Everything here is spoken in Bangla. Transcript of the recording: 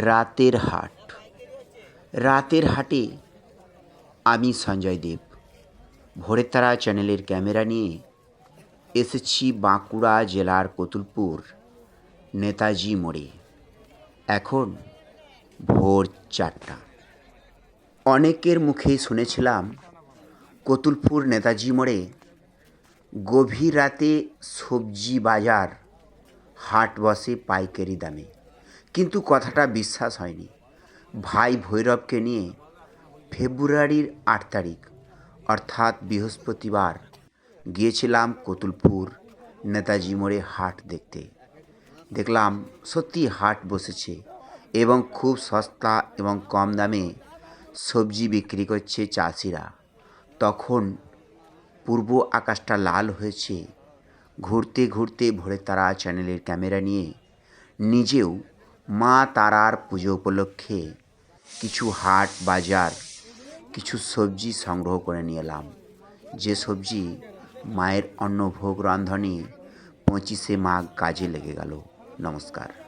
রাতের হাট। রাতের হাটে আমি সঞ্জয় দেব। ভোরের তারা চ্যানেলের ক্যামেরা নিয়ে এসেছি বাঁকুড়া জেলার কতুলপুর নেতাজি মোড়ে। এখন ভোর চারটা। অনেকের মুখে শুনেছিলাম কতুলপুর নেতাজি মোড়ে গভীর রাতে সবজি বাজার, হাট বসে পাইকারি দামে। কিন্তু কথাটা বিশ্বাস হয়নি। ভাই ভৈরবকে নিয়ে ফেব্রুয়ারির আট তারিখ, অর্থাৎ বৃহস্পতিবার, গিয়েছিলাম কতুলপুর নেতাজি মোড়ে হাট দেখতে। দেখলাম সত্যি হাট বসেছে এবং খুব সস্তা এবং কম দামে সবজি বিক্রি করছে চাষিরা। তখন পূর্ব আকাশটা লাল হয়েছে। ঘুরতে ঘুরতে ভোরে তারা চ্যানেলের ক্যামেরা নিয়ে নিজেও মা তারার পুজো উপলক্ষে কিছু হাট বাজার, কিছু সবজি সংগ্রহ করে নিয়ে এলাম। যে সবজি মায়ের অন্নভোগ রান্ধনে পঁচিশে মাঘ কাজে লেগে গেল। নমস্কার।